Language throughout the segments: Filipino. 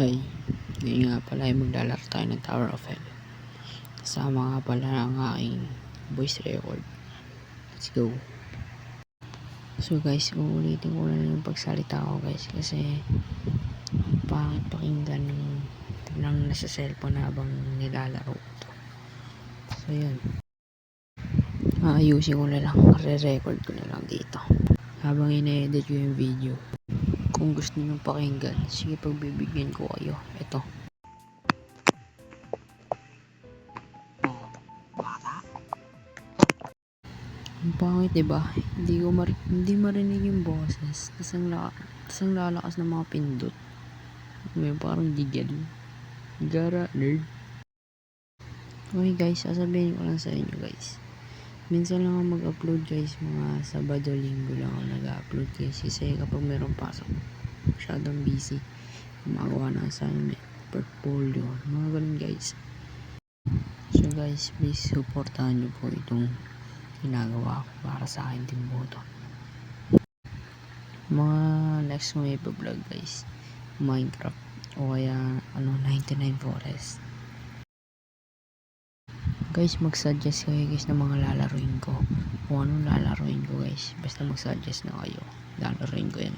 Ay, ngayon nga pala ay maglalaro tayo ng Tower of Hell. Kasama nga pala ang aking voice record. Let's go. So guys, uulitin ko lang yung pagsalita ko guys kasi ang pangit pakinggan ng ng nasa cellphone habang nilalaro ko to. So yun. Aayusin ko na lang, re-record ko na lang dito. Habang ine-edit ko yung video. Kung gusto nyo pakinggan, sige pagbibigyan ko kayo. Ito. Ang pangit, diba? Hindi ko mar- hindi marinig yung boses. Tapos ang, la- tas ang lalakas ng mga pindot. May parang digil. Gara, nerd. Okay guys, sasabihin ko lang sa inyo guys. Minsan lang ako mag-upload guys, mga Sabado, Linggo lang ako nag-upload guys. Kasi kapag meron pasok, masyadong busy. Gumagawa ng assignment, portfolio, mga ganun guys. So guys, please supportahan nyo po itong ginagawa ko para sa akin din po ito. Mga next kong ipa-vlog guys, Minecraft o kaya ano 99 Forest. Guys, mag-suggest kayo guys ng mga lalaroin ko. Kung anong lalaroin ko guys. Basta mag-suggest na kayo. Lalaroin ko yan.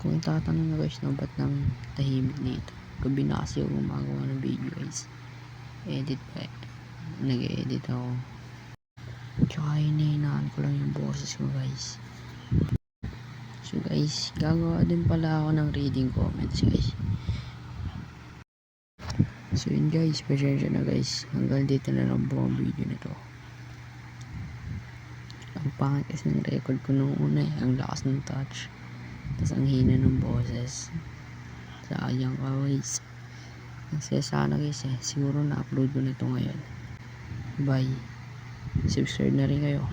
Kung itatanong na guys na ba't nang tahimik dito. Gabi na kasi ako gumagawa ng video guys. Edit pa eh. Nag-edit ako. Tsaka hinahinaan ko lang yung boses ko guys. So guys, gagawa din pala ako ng reading comments guys. So yun guys, pasensya na guys. Hanggang dito na lang po ang video nito. Ang pangit kasi ng record ko nung una eh. Ang lakas ng touch. Tapos ang hina ng boses. Sayang ka guys. Kasi sana guys eh. Siguro na-upload ko na ito ngayon. Bye. Subscribe na rin kayo.